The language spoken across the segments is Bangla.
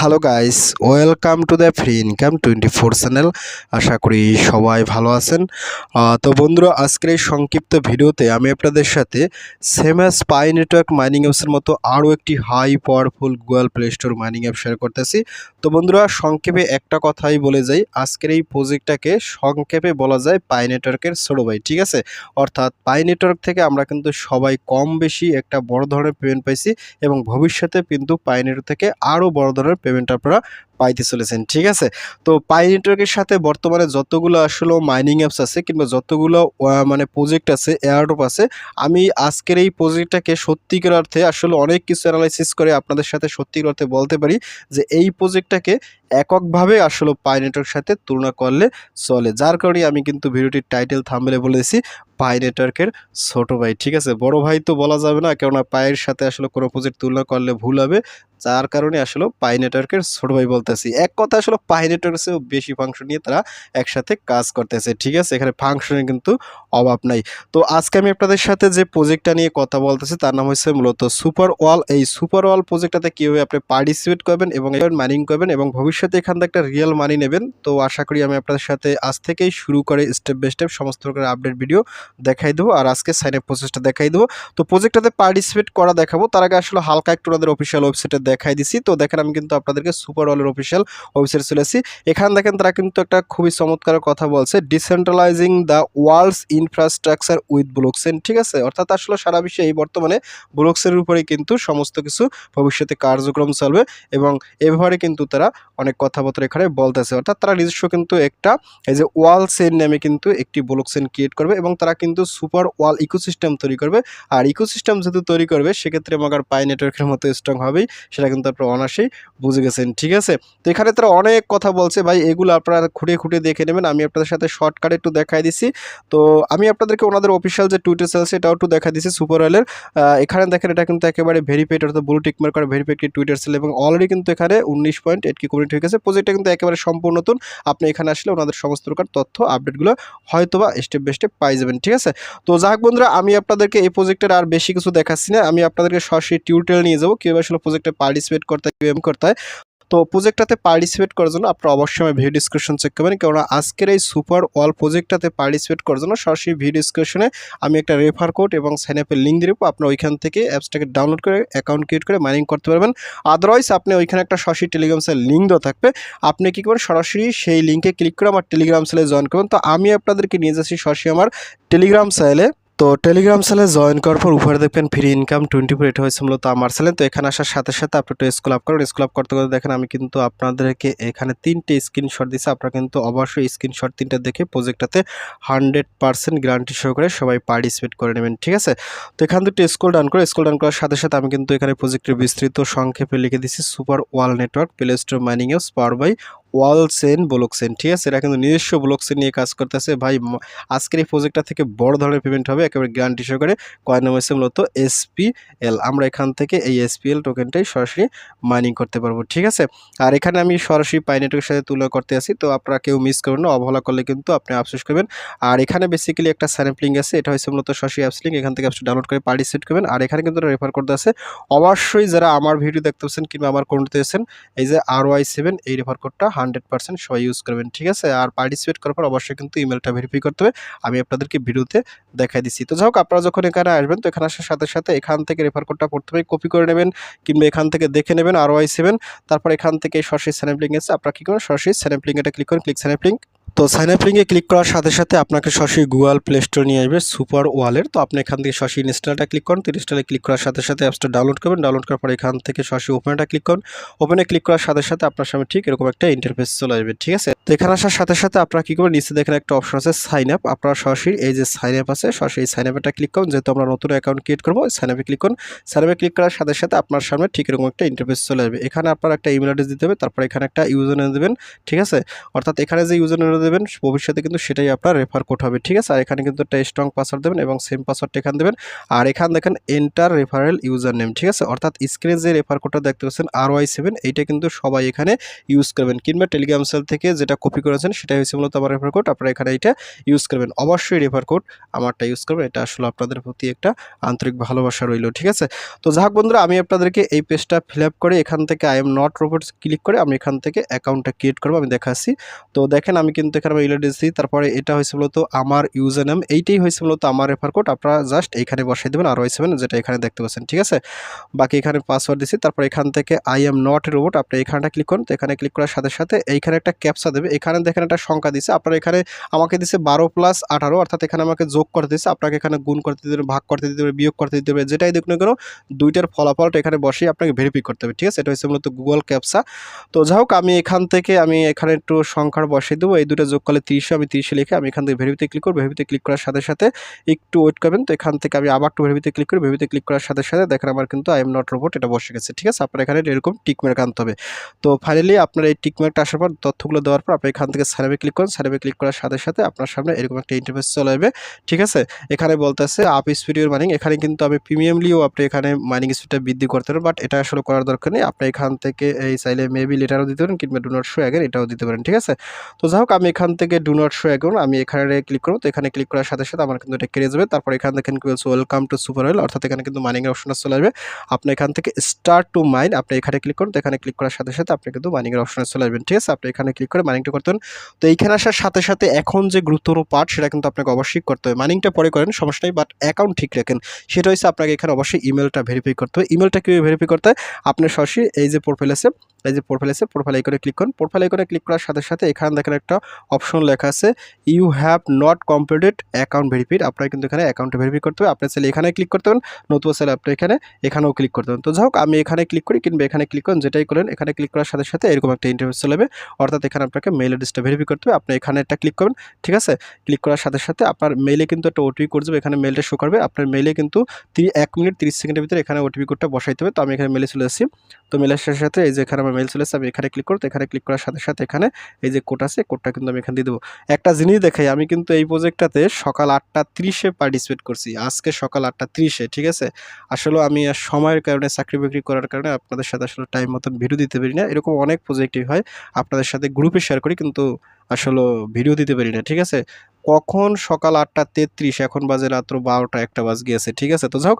Hello guys welcome to the free income twenty four channel আশা করি সবাই ভালো আছেন। তো বন্ধুরা, আজকের এই সংক্ষিপ্ত ভিডিওতে আমি আপনাদের সাথে সেমাস পাই নেটওয়ার্ক মাইনিং অ্যাপসের মতো আরও একটি high powerful Google Play Store mining app share করতেছি। তো বন্ধুরা, সংক্ষেপে একটা কথাই বলে যাই। আজকের এই প্রজেক্টটাকে সংক্ষেপে বলা যায় পাই নেটওয়ার্কের ছোটো ভাই, ঠিক আছে? অর্থাৎ পাই নেটওয়ার্ক থেকে আমরা কিন্তু সবাই কম বেশি একটা বড় ধরনের পেমেন্ট পাইছি এবং ভবিষ্যতে কিন্তু পাই নেটওয়ার্ক থেকে আরও বড় ধরনের পেমেন্ট আপনারা পাইতে চলেছেন, ঠিক আছে? তো পাই নেটওয়ার্কের সাথে বর্তমানে যতগুলো আসলে মাইনিং অ্যাপস আছে কিংবা যতগুলো মানে প্রজেক্ট আছে এয়ারড্রপ আছে, আমি আজকের এই প্রজেক্টটাকে সত্যিকার অর্থে আসলে অনেক কিছু অ্যানালাইসিস করে আপনাদের সাথে সত্যিকার অর্থে বলতে পারি যে এই প্রজেক্টটাকে এককভাবে আসলে পাই নেটওয়ার্কের সাথে তুলনা করলে চলে। যার কারণে আমি কিন্তু ভিডিওটির টাইটেল থামলে বলেছি পাই নেটওয়ার্কের ছোট ভাই, ঠিক আছে? বড় ভাই তো বলা যাবে না, কেননা পায়ের সাথে আসলে কোনো প্রজেক্ট তুলনা করলে ভুল হবে। যার কারণে আসলে পাই নেটওয়ার্কের ছোট ভাই বলতেছি। এক কথা আসলে পাই নেটওয়ার্কের চেয়েও বেশি ফাংশন নিয়ে তারা একসাথে কাজ করতেছে, ঠিক আছে? এখানে ফাংশনের কিন্তু অভাব নাই। তো আজকে আমি আপনাদের সাথে যে প্রজেক্টটা নিয়ে কথা বলতেছি, তার নাম হচ্ছে মূলত সুপার ওয়াল এই সুপার ওয়াল প্রজেক্টটাতে কীভাবে আপনি পার্টিসিপেট করবেন এবং মাইনিং করবেন এবং ভবিষ্যতে এখান থেকে একটা রিয়েল মানি নেবেন? তো আশা করি আমি আপনাদের সাথে আজ থেকেই শুরু করে স্টেপ বাই স্টেপ সমস্ত প্রকার আপডেট ভিডিও দেখাই দেবো আর আজকে সাইন আপ প্রসেসটা দেখাই দেবো। তো প্রজেক্টটাতে পার্টিসিপেট করা দেখাবো। তার আগে আসলে হালকা একটু ওনাদের অফিসিয়াল ওয়েবসাইটে দেখাই দিছি। তো দেখেন আমি কিন্তু আপনাদেরকে সুপার ওয়ালের অফিসিয়াল ওয়েবসাইটে চলে আসি। এখানে দেখেন তারা কিন্তু একটা খুবই চমৎকার কথা বলছে decentralising the world's infrastructure with blockchain ঠিক আছে? অর্থাৎ আসলে সারা বিশ্বে এই বর্তমানে ব্লকচেনের উপরেই কিন্তু সমস্ত কিছু ভবিষ্যতে কার্যক্রম চলবে এবং এ ব্যাপারে কিন্তু তারা অনেক কথাবার্তা এখানে বলতেছে। অর্থাৎ তারা নিজস্ব কিন্তু একটা এই যে ওয়াল সেন নামে কিন্তু একটি ব্লকচেন ক্রিয়েট করবে এবং তারা কিন্তু সুপার ওয়াল ইকোসিস্টেম তৈরি করবে। আর ইকোসিস্টেম যেহেতু তৈরি করবে, সেক্ষেত্রে মাগার পাই নেটওয়ার্কের মতো স্ট্রং হবেই, সেটা কিন্তু আপনারা অনায়াসেই বুঝে গেছেন, ঠিক আছে? তো এখানে তারা অনেক কথা বলছে, ভাই, এগুলো আপনারা খুঁটে খুঁটে দেখে নেবেন, আমি আপনাদের সাথে শর্টকাট একটু দেখাই দিছি। তো আমি আপনাদেরকে ওনাদের অফিসিয়াল যে টুইটার আছে এটাও একটু দেখা দিছি সুপার অয়েলের এখানে দেখেন, এটা কিন্তু একেবারে ভেরিফাইড অর্থাৎ ব্লু টিকমার করে ভেরিফাইড টুইটার সেল এবং অলরেডি কিন্তু এখানে উনিশ পয়েন্ট এইট কি কমিউনিটি হয়ে গেছে। প্রজেক্টটা কিন্তু একেবারে সম্পূর্ণ নতুন। আপনি এখানে আসলে ওনাদের সমস্ত প্রকার তথ্য আপডেটগুলো হয়তো বা স্টেপ বাই স্টেপ পাই যাবেন, ঠিক আছে? তো যাক বন্ধুরা, আমি আপনাদেরকে এই প্রজেক্টের আর বেশি কিছু দেখাচ্ছি না। আমি আপনাদেরকে সরাসরি টিউটোরিয়াল নিয়ে যাব। কীভাবে আসলে প্রজেক্টে পার্টিসিপেট করতে হয় করতে হয়। তো প্রজেক্টটাতে পার্টিসিপেট করার জন্য আপনারা অবশ্যই ভিডিও ডিসক্রিপশন চেক করবেন। কেননা আজকের এই সুপার ওয়াল প্রজেক্টটাতে পার্টিসিপেট করার জন্য সরাসরি ভিডিও ডিসক্রিপশনে আমি একটা রেফার কোড এবং সাইন আপের লিঙ্ক দিয়ে আপনারা ওইখান থেকে অ্যাপসটাকে ডাউনলোড করে অ্যাকাউন্ট ক্রিয়েট করে মাইনিং করতে পারবেন। আদারওয়াইজ আপনি ওইখানে একটা সরাসরি টেলিগ্রাম সেল লিঙ্ক দেওয়া থাকবে। আপনি কী করবেন? সরাসরি সেই লিঙ্কে ক্লিক করে আমার টেলিগ্রাম সেলে জয়েন করবেন। তো আমি আপনাদেরকে নিয়ে যাচ্ছি সরাসরি আমার টেলিগ্রাম সেলে তো টেলিগ্রাম সেলে জয়েন করার পর উপরে দেখবেন ফ্রি ইনকাম টোয়েন্টি ফোর এটা হয়েছে মূলত আমার সেলে তো এখানে আসার সাথে সাথে আপনি একটু স্কুল আপ করেন। স্কুল আপ করতে করতে দেখেন আমি কিন্তু আপনাদেরকে এখানে তিনটে স্ক্রিনশট দিচ্ছি আপনারা কিন্তু অবশ্যই স্ক্রিনশট তিনটা দেখে প্রজেক্টটাতে হান্ড্রেড পার্সেন্ট গ্যারান্টি সহ করে সবাই পার্টিসিপেট করে নেবেন, ঠিক আছে? তো এখান থেকে স্কুল ডান করে স্কুল ডান করার সাথে সাথে আমি কিন্তু এখানে প্রজেক্টের বিস্তৃত সংক্ষেপে লিখে দিচ্ছি super wall network Play Store mining S power by wall Sen block Sen, ঠিক আছে? এরা কিন্তু নিজস্ব ব্লক সেন নিয়ে কাজ করতেছে। ভাই আজকের এই প্রজেক্টটা থেকে বড় ধরনের পেমেন্ট হবে, একেবারে গ্যারান্টি সহকারে। কয়েন নাম হচ্ছে মূলত এসপিএল আমরা এখান থেকে এই এসপিএল টোকেনটাই সরাসরি মাইনিং করতে পারব, ঠিক আছে? আর এখানে আমি সরাসরি পাইনেটের সাথে তুলনা করতে আসি, তো আপনারা কেউ মিস করবেন না, অবহেলা করলে কিন্তু আপনি আফসোস করবেন। আর এখানে বেসিক্যালি একটা স্যাম্পলিং আছে, এটা হচ্ছে মূলত সরাসরি অ্যাপস লিঙ্ক এখান থেকে অ্যাপসটা ডাউনলোড করে পার্টিসিপেট করবেন। আর এখানে কিন্তু রেফার করতে আছে। অবশ্যই যারা আমার ভিডিও দেখতে পাচ্ছেন কিংবা আমার কোনতে আছেন এই যে আর ওয়াই সেভেন এই রেফার কোডটা হান্ড্রেড পার্সেন্ট সবাই ইউজ করবেন, ঠিক আছে? আর পার্টিসিপেট করার পর অবশ্যই কিন্তু ইমেলটা ভেরিফাই করতে হবে। আমি আপনাদেরকে ভিডিওতে দেখাই দিচ্ছি। তো যাই আপনারা যখন এখানে আসবেন, তো এখানে আসার সাথে সাথে এখান থেকে রেফার কোডটা হবে কপি করে নেবেন কিংবা এখান থেকে দেখে নেবেন আর ওয়াই সেভেন তারপর এখান থেকে সরাসরি স্যাম্পলিং এসে আপনারা কী করেন সরাসরি স্যাম্পলিং এটা ক্লিক করেন ক্লিক স্যাম্পলিং তো সাইন আপ লিঙ্কে ক্লিক করার সাথে সাথে আপনাকে সরাসরি গুগল প্লে স্টোর নিয়ে আসবে সুপার ওয়ালের। তো আপনি এখান থেকে সরাসরি ইনস্টলটা ক্লিক করুন। তো ইনস্টলে ক্লিক করার সাথে সাথে অ্যাপসটা ডাউনলোড করবেন। ডাউনলোড করার পর এখান থেকে সরাসরি ওপেনটা ক্লিক করুন। ওপেনে ক্লিক করার সাথে সাথে আপনার সামনে ঠিক এরকম একটা ইন্টারফেস চলে আসবে, ঠিক আছে? তো এখানে আসার সাথে সাথে আপনারা কী করবেন? নিচে দেখেন একটা অপশন আছে সাইন আপ আপনারা সরাসরি এই যে সাইন আপ আছে, সরাসরি সাইন আপটা ক্লিক করুন। যেহেতু আমরা নতুন অ্যাকাউন্ট ক্রিয়েট করব সাইন আপে ক্লিক করুন। সাইন আপে ক্লিক করার সাথে সাথে আপনার সামনে ঠিক এরকম একটা ইন্টারফেস চলে আসবে। এখানে আপনার একটা ইমেল অ্যাড্রেস দিতে হবে। তারপর এখানে একটা ইউজার নেম দেবেন, ঠিক আছে? অর্থাৎ এখানে যে ইউজার দেবেন, ভবিষ্যতে কিন্তু সেটাই আপনার রেফার কোড হবে, ঠিক আছে? আর এখানে কিন্তু একটা স্ট্রং পাসওয়ার্ড দেবেন এবং সেম পাসওয়ার্ডটা এখানে দেবেন। আর এখানে দেখেন এন্টার রেফারেল ইউজার নেম ঠিক আছে? অর্থাৎ স্ক্রিনে যে রেফার কোডটা দেখতে পাচ্ছেন আর ওয়াই সেভেন এইটা কিন্তু সবাই এখানে ইউজ করবেন। কিংবা টেলিগ্রাম সেল থেকে যেটা কপি করেছেন, সেটাই হয়েছে মূলত আমার রেফার কোড আপনারা এখানে এটা ইউজ করবেন। অবশ্যই রেফার কোড আমারটা ইউজ করবেন। এটা আসলে আপনাদের প্রতি একটা আন্তরিক ভালোবাসা রইল, ঠিক আছে? তো যাক বন্ধুরা, আমি আপনাদেরকে এই পেজটা ফিল করে এখান থেকে I am not robot click করে আমি এখান থেকে অ্যাকাউন্টটা ক্রিয়েট করব, আমি দেখাচ্ছি। তো দেখেন, আমি কিন্তু এখানে আমার দিই তারপরে এটা হয়েছে মূলত আমার ইউজার নেম এইটাই হয়েছে মূলত আমার রেফার কোড আপনারা জাস্ট এইখানে বসাই দেবেন আর ওয়াই সেভেন যেটা এখানে দেখতে পাচ্ছেন, ঠিক আছে? বাকি এখানে পাসওয়ার্ড দিচ্ছি তারপর এখান থেকে আই এম নট রোবট আপনি এখানটা ক্লিক করুন। তো এখানে ক্লিক করার সাথে সাথে এইখানে একটা ক্যাপসা দেবে। এখানে দেখেন একটা সংখ্যা দিচ্ছে আপনার এখানে আমাকে দিচ্ছে বারো প্লাস আঠারো, অর্থাৎ এখানে আমাকে যোগ করতে দিচ্ছে আপনাকে এখানে গুণ করতে দিতে হবে ভাগ করতে দিতে হবে বিয়োগ করতে দিতে হবে যেটাই দেখুন কেন, দুইটার ফলাফলটা এখানে বসেই আপনাকে ভেরিফাই করতে হবে, ঠিক আছে? এটা হচ্ছে মূলত গুগল ক্যাপসা তো যাই হোক, আমি এখান থেকে আমি এখানে একটু সংখ্যার বসিয়ে দেবো। এই দুটো যোগ করলে তিরিশে, আমি তিরিশে লিখে আমি এখান থেকে ভেরিফিতে ক্লিক করব। ভেরিফিতে ক্লিক করার সাথে সাথে একটু ওয়েট করবেন। তো এখান থেকে আমি আবার একটু ভেরিফিতে ক্লিক করি। ভেরিফিতে ক্লিক করার সাথে সাথে দেখেন আমার কিন্তু আই এম নট রোবট এটা বসে গেছে। ঠিক আছে? আপনার এখানে এরকম টিকমার্ক আনতে হবে। তো ফাইনালি আপনার এই টিকমার্কটা আসার পর তথ্যগুলো দেওয়ার পর আপনি এখান থেকে সার্ভে ক্লিক করুন। সার্ভে ক্লিক করার সাথে সাথে আপনার সামনে এরকম একটা ইন্টারফেস চলে আসবে। ঠিক আছে? এখানে বলতেছে আপ স্পিডিওর মাইনিং এখানে কিন্তু আমি প্রিমিয়ামলিও আপনি এখানে মাইনিং স্পিডটা বৃদ্ধি করতে পারেন। বাট এটা আসলে করার দরকার নেই। আপনি এখান থেকে এই চাইলে মেবি লেটারও দিতে পারেন কিংবা ডু নট শো অ্যাগেন এটাও দিতে পারেন। ঠিক আছে? তো যাই হোক, আমি এখান থেকে ডু নট শো অ্যাগেন আমি এখানে ক্লিক করব, তো এখানে ক্লিক করার সাথে সাথে আমার কিন্তু এটা কেড়ে যাবে। তারপর এখান থেকে কি বলছে ওয়েলকাম টু সুপার অয়েল অর্থাৎ এখানে কিন্তু মাইনিংয়ের অপশনটা চলে আসবে। আপনি এখান থেকে স্টার্ট টু মাইন আপনি এখানে ক্লিক করুন, তো এখানে ক্লিক করার সাথে সাথে আপনি কিন্তু মাইনিংয়ের অপশনে চলে আসবেন। ঠিক আছে, আপনি এখানে ক্লিক করে মাইনিংটা করতেন তো এইখানে আসার সাথে সাথে এখন যে গুরুত্বপূর্ণ পার্ট সেটা কিন্তু আপনাকে অবশ্যই করতে হবে। মাইনিংটা পরে করেন, সমস্যা নেই বাট অ্যাকাউন্ট ঠিক রাখেন। সেটা হচ্ছে আপনাকে এখানে অবশ্যই ইমেলটা ভেরিফাই করতে হবে। ইমেলটা কীভাবে ভেরিফাই করতে হয়? আপনার সরাসরি এই যে প্রোফাইল আছে এই যে প্রোফাইল আছে প্রোফাইল আইকনে ক্লিক করুন। প্রোফাইল আইকনে ক্লিক করার সাথে সাথে এখানে দেখেন একটা অপশন লেখা আছে you have not completed account verified আপনার কিন্তু এখানে অ্যাকাউন্ট ভেরিফাই করতে হবে। আপনার চাইলে এখানে ক্লিক করতে পারেন, নতুবা চাইলে আপনি এখানে, এখানেও ক্লিক করতে পারেন। তো যাই হোক, আমি এখানে ক্লিক করি কিংবা এখানে ক্লিক করেন, যেটাই করেন, এখানে ক্লিক করার সাথে সাথে এরকম একটা ইন্টারভিউ চলে যাবে। অর্থাৎ এখানে আপনাকে মেল অ্যাড্রেসটা ভেরিফাই করতে হবে। আপনি এখানে একটা ক্লিক করবেন, ঠিক আছে? ক্লিক করার সাথে সাথে আপনার মেইলে কিন্তু একটা ওটিপি কোড যাবে, এখানে মেলটা শো করবে। আপনার মেইলে কিন্তু এক মিনিট তিরিশ সেকেন্ডের ভিতরে এখানে ওটিপি কোডটা বসাইতে হবে। তো আমি এখানে মেলে চলে আসছি। তো মেলের সাথে সাথে এই যে এখানে আমার মেল চলে আমি এখানে ক্লিক করতে এখানে ক্লিক করার সাথে সাথে এখানে এই যে কোড আছে কোডটা কিন্তু আমি এখানে দিয়ে দেবো। একটা জিনিস দেখাই, আমি কিন্তু এই প্রজেক্টটাতে সকাল আটটা তিরিশে পার্টিসিপেট করছি, আজকে সকাল আটটা তিরিশে, ঠিক আছে? আসলে আমি সময়ের কারণে, চাকরি বাকরি করার কারণে আপনাদের সাথে আসলে টাইম মতন ভিডিও দিতে পারি না, এরকম অনেক প্রজেক্টই হয়, আপনাদের সাথে গ্রুপে শেয়ার করি, কিন্তু আসলে ভিডিও দিতে পারি না, ঠিক আছে? কখন সকাল আটটা তেত্রিশ, এখন বাজে রাত্র বারোটা একটা বাজ গিয়েছে, ঠিক আছে? তো যাই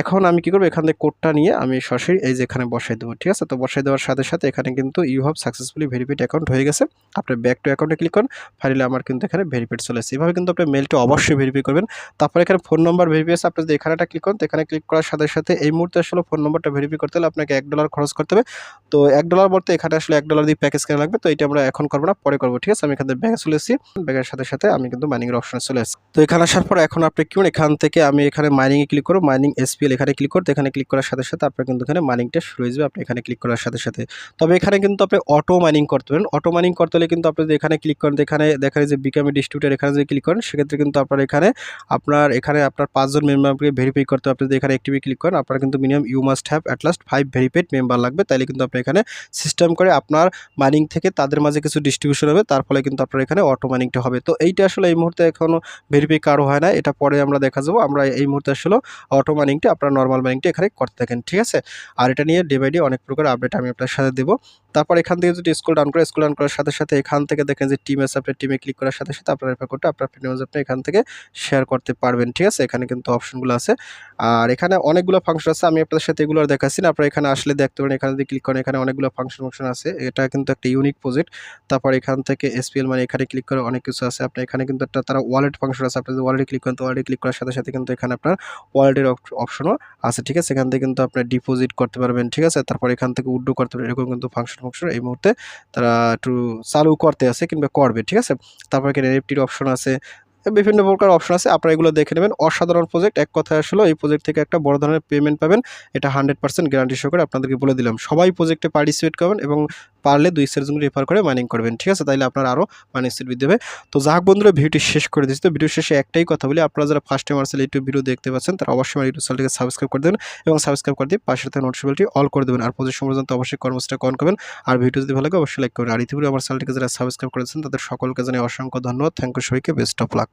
এখন আমি কি করব? এখান থেকে কোডটা নিয়ে আমি সরাসরি এই যে এখানে বসাই দেবো, ঠিক আছে? তো বসাই দেওয়ার সাথে সাথে এখানে কিন্তু you have successfully verified account হয়ে গেছে। আপনার ব্যাক টু অ্যাকাউন্টে ক্লিক করুন, ফাইনালি আমার কিন্তু এখানে ভেরিফাইড চলে এসেছে। এভাবে কিন্তু আপনি মেলটা অবশ্যই ভেরিফাই করবেন। তারপরে এখানে ফোন নম্বর ভেরিফাই আছে, আপনি যদি এখানেটা ক্লিক করেন, তো এখানে ক্লিক করার সাথে সাথে এই মুহূর্তে আসলে ফোন নম্বরটা ভেরিফাই করতে হলে আপনাকে এক ডলার খরচ করতে হবে। তো এক ডলার বলতে এখানে আসলে এক ডলার দিয়ে প্যাকেজ কেনা লাগবে, তো এটা আমরা এখন করব না, পরে করব, ঠিক আছে? আমি এখান থেকে ব্যাগে চলে এসেছি। ব্যাগের সাথে সাথে আমি কিন্তু মাইনিংয়ের অপশনে চলে এসেছি। তো এখানে আসার পর এখন আপনি কি করুন এখান থেকে আমি এখানে মাইনিংয়ে ক্লিক করো মাইনিং এসপিএল এখানে ক্লিক করতে, এখানে ক্লিক করার সাথে সাথে আপনার কিন্তু এখানে মাইনিংটা শুরু হয়ে যাবে, আপনি এখানে ক্লিক করার সাথে সাথে। তবে এখানে কিন্তু আপনি অটো মাইনিং করতে পারেন। অটো মাইনিং করতে হলে কিন্তু আপনি এখানে ক্লিক করেন এখানে দেখা যায় যে বিকামি ডিস্ট্রিবিউটার এখানে যদি ক্লিক করেন, সেক্ষেত্রে কিন্তু আপনার এখানে আপনার এখানে আপনার পাঁচজন মেম্বারকে ভেরিফাই করতে হবে। আপনি যদি এখানে একটিভি ক্লিক করেন, আপনার কিন্তু minimum you must have at last five verified member লাগবে। তাইলে কিন্তু আপনি এখানে সিস্টেম করে আপনার মাইনিং থেকে তাদের মাঝে কিছু ডিস্ট্রিবিউশন হবে। তার ফলে কিন্তু আপনার এখানে অটো মাইনিংটা হবে। তো এইটা আসলে এই মুহূর্তে এখনও ভেরিফাই কারও হয় না এটা পরে আমরা দেখা যাব। আমরা এই মুহূর্তে আসলে অটো মাইনিংটা আপনার নর্মাল মাইনিংটা এখানে করতে থাকেন, ঠিক আছে? আর এটা নিয়ে ডে বাই ডে অনেক প্রকার আপডেট আমি আপনার সাথে দেবো। তারপর এখান থেকে যদি স্কুল ডাউন করে স্কুল ডাউন করার সাথে সাথে এখান থেকে দেখেন যে টিম আছে, আপনার টিমে ক্লিক করার সাথে সাথে আপনার রেফার কোডটা আপনার ফ্রেন্ডস আপনি এখান থেকে শেয়ার করতে পারবেন, ঠিক আছে? এখানে কিন্তু অপশনগুলো আছে। আর এখানে অনেকগুলো ফাংশন আছে, আমি আপনাদের সাথে এগুলো দেখাচ্ছি না। আপনারা এখানে আসলে দেখতে পারেন, এখানে যদি ক্লিক করেন, এখানে অনেকগুলো ফাংশন ফাংশন আছে। এটা কিন্তু একটা ইউনিক প্রজেক্ট তারপর এখান থেকে এসপিএল মানে এখানে ক্লিক করে অনেক কিছু আছে। আপনার এখানে কিন্তু একটা তারা ওয়ালেট ফাংশন আছে। আপনি যদি ওয়ালেটে ক্লিক করেন, তো ওয়ালেটে ক্লিক করার সাথে সাথে কিন্তু এখানে আপনার ওয়ালেটের অপশনও আছে, ঠিক আছে? এখান থেকে কিন্তু আপনার ডিপোজিট করতে পারবেন, ঠিক আছে? তারপর এখান থেকে উড্ডো করতে পারবেন। এরকম কিন্তু ফাংশন ফাংশন এই মুহূর্তে তারা একটু চালু করতে আছে কিংবা করবে, ঠিক আছে? তারপর এখানে এনএফটির অপশন আছে। বিভিন্ন প্রকার অপশন আছে। আপনারা এগুলো দেখে নেবেন। অসাধারণ প্রজেক্ট এক কথায় আসলে এই প্রজেক্ট থেকে একটা বড় ধরনের পেমেন্ট পাবেন। এটা হান্ড্রেড পার্সেন্ট গ্যারান্টি সহকারে আপনাদেরকে বলে দিলাম। সবাই প্রজেক্টে পার্টিসিপেট করবেন এবং পারলে দুই সেটের জন্য রেফার করে মাইনিং করবেন, ঠিক আছে? তাইলে আপনার আরও মাইনিং স্পিড বৃদ্ধি হবে। তো যাক বন্ধুরা, ভিডিওটি শেষ করে দিচ্ছি তো ভিডিও শেষে একটাই কথা বলি, আপনারা যারা ফার্স্ট টাইম আসলে ইউটিউব ভিডিও দেখতে পাচ্ছেন, তারা অবশ্যই আমার ইউটিউব চ্যানেলটিকে সাবস্ক্রাইব করে দেবেন এবং সাবস্ক্রাইব করে দিয়ে পাশের থেকে নোটিফিকেশনটি অল করে দেবেন। আর প্রতি পর্যন্ত অবশ্যই কর্মসূচিটা কন করবেন। আর ভিডিও যদি ভালো লাগে, অবশ্যই লাইক করবেন। আর ইতিপূর্বে আমার চ্যানেলটিকে যারা সাবস্ক্রাইব করেছেন, তাদের সকলকে জানাই অসংখ্য ধন্যবাদ। থ্যাংক ইউ সবাইকে বেস্ট অফ লাক